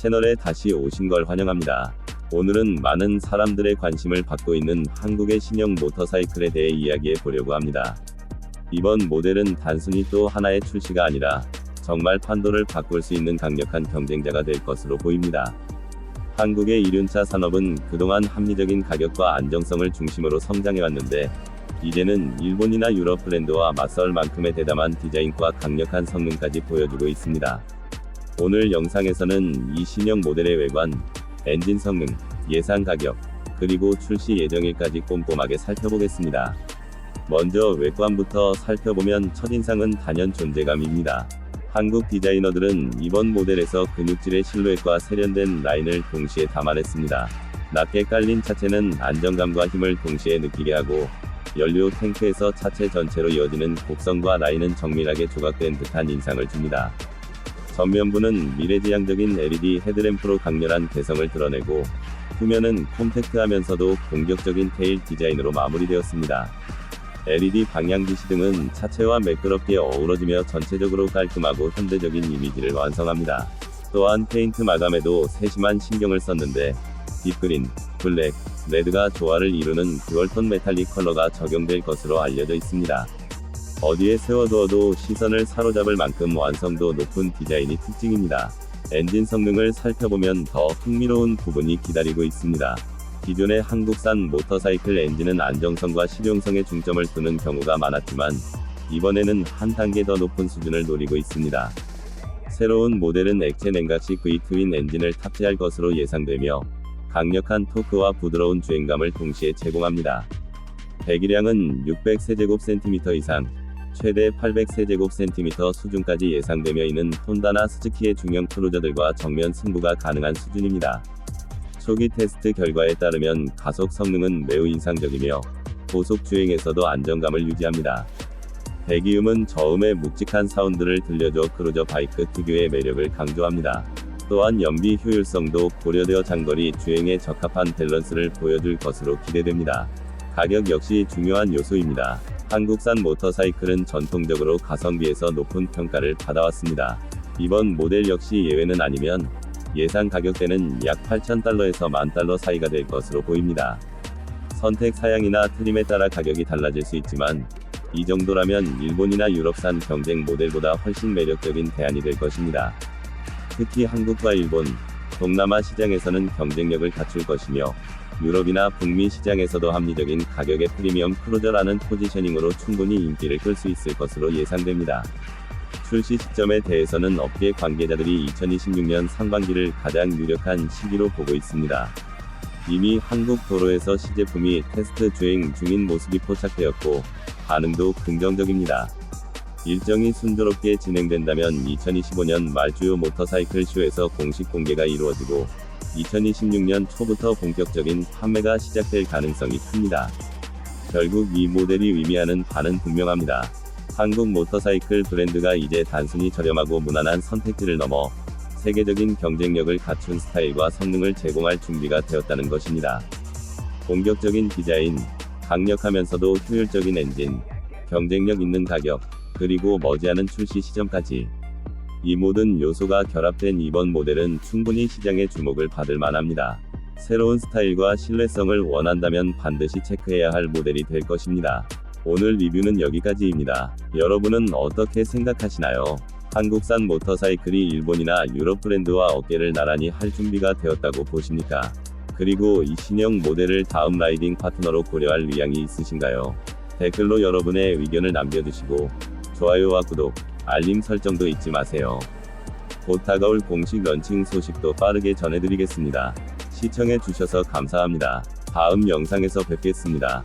채널에 다시 오신 걸 환영합니다. 오늘은 많은 사람들의 관심을 받고 있는 한국의 신형 모터사이클에 대해 이야기해 보려고 합니다. 이번 모델은 단순히 또 하나의 출시가 아니라 정말 판도를 바꿀 수 있는 강력한 경쟁자가 될 것으로 보입니다. 한국의 이륜차 산업은 그동안 합리적인 가격과 안정성을 중심으로 성장해왔는데, 이제는 일본이나 유럽 브랜드와 맞설 만큼의 대담한 디자인과 강력한 성능까지 보여주고 있습니다. 오늘 영상에서는 이 신형 모델의 외관, 엔진 성능, 예상 가격, 그리고 출시 예정일까지 꼼꼼하게 살펴보겠습니다. 먼저 외관부터 살펴보면 첫인상은 단연 존재감입니다. 한국 디자이너들은 이번 모델에서 근육질의 실루엣과 세련된 라인을 동시에 담아냈습니다. 낮게 깔린 차체는 안정감과 힘을 동시에 느끼게 하고, 연료 탱크에서 차체 전체로 이어지는 곡선과 라인은 정밀하게 조각된 듯한 인상을 줍니다. 전면부는 미래지향적인 LED 헤드램프로 강렬한 개성을 드러내고, 후면은 콤팩트하면서도 공격적인 테일 디자인으로 마무리되었습니다. LED 방향 지시 등은 차체와 매끄럽게 어우러지며 전체적으로 깔끔하고 현대적인 이미지를 완성합니다. 또한 페인트 마감에도 세심한 신경을 썼는데, 딥그린, 블랙, 레드가 조화를 이루는 듀얼톤 메탈릭 컬러가 적용될 것으로 알려져 있습니다. 어디에 세워두어도 시선을 사로잡을 만큼 완성도 높은 디자인이 특징입니다. 엔진 성능을 살펴보면 더 흥미로운 부분이 기다리고 있습니다. 기존의 한국산 모터사이클 엔진은 안정성과 실용성에 중점을 두는 경우가 많았지만, 이번에는 한 단계 더 높은 수준을 노리고 있습니다. 새로운 모델은 액체 냉각식 V 트윈 엔진을 탑재할 것으로 예상되며, 강력한 토크와 부드러운 주행감을 동시에 제공합니다. 배기량은 600세제곱센티미터 이상, 최대 800세제곱센티미터 수준까지 예상되며 이는 혼다나 스즈키의 중형 크루저들과 정면 승부가 가능한 수준입니다. 초기 테스트 결과에 따르면 가속 성능은 매우 인상적이며 고속 주행에서도 안정감을 유지합니다. 배기음은 저음의 묵직한 사운드를 들려줘 크루저 바이크 특유의 매력을 강조합니다. 또한 연비 효율성도 고려되어 장거리 주행에 적합한 밸런스를 보여줄 것으로 기대됩니다. 가격 역시 중요한 요소입니다. 한국산 모터사이클은 전통적으로 가성비에서 높은 평가를 받아왔습니다. 이번 모델 역시 예외는 아니면 예상 가격대는 약 8,000달러에서 만 달러 사이가 될 것으로 보입니다. 선택 사양이나 트림에 따라 가격이 달라질 수 있지만 이 정도라면 일본이나 유럽산 경쟁 모델보다 훨씬 매력적인 대안이 될 것입니다. 특히 한국과 일본, 동남아 시장에서는 경쟁력을 갖출 것이며 유럽이나 북미 시장에서도 합리적인 가격의 프리미엄 크루저라는 포지셔닝으로 충분히 인기를 끌 수 있을 것으로 예상됩니다. 출시 시점에 대해서는 업계 관계자들이 2026년 상반기를 가장 유력한 시기로 보고 있습니다. 이미 한국 도로에서 시제품이 테스트 주행 중인 모습이 포착되었고, 반응도 긍정적입니다. 일정이 순조롭게 진행된다면 2025년 말 주요 모터사이클 쇼에서 공식 공개가 이루어지고, 2026년 초부터 본격적인 판매가 시작될 가능성이 큽니다. 결국 이 모델이 의미하는 바는 분명합니다. 한국 모터사이클 브랜드가 이제 단순히 저렴하고 무난한 선택지를 넘어 세계적인 경쟁력을 갖춘 스타일과 성능을 제공할 준비가 되었다는 것입니다. 공격적인 디자인, 강력하면서도 효율적인 엔진, 경쟁력 있는 가격, 그리고 머지않은 출시 시점까지 이 모든 요소가 결합된 이번 모델은 충분히 시장의 주목을 받을 만합니다. 새로운 스타일과 신뢰성을 원한다면 반드시 체크해야 할 모델이 될 것입니다. 오늘 리뷰는 여기까지입니다. 여러분은 어떻게 생각하시나요? 한국산 모터사이클이 일본이나 유럽 브랜드와 어깨를 나란히 할 준비가 되었다고 보십니까? 그리고 이 신형 모델을 다음 라이딩 파트너로 고려할 의향이 있으신가요? 댓글로 여러분의 의견을 남겨주시고 좋아요와 구독, 알림 설정도 잊지 마세요. 곧 다가올 공식 런칭 소식도 빠르게 전해드리겠습니다. 시청해주셔서 감사합니다. 다음 영상에서 뵙겠습니다.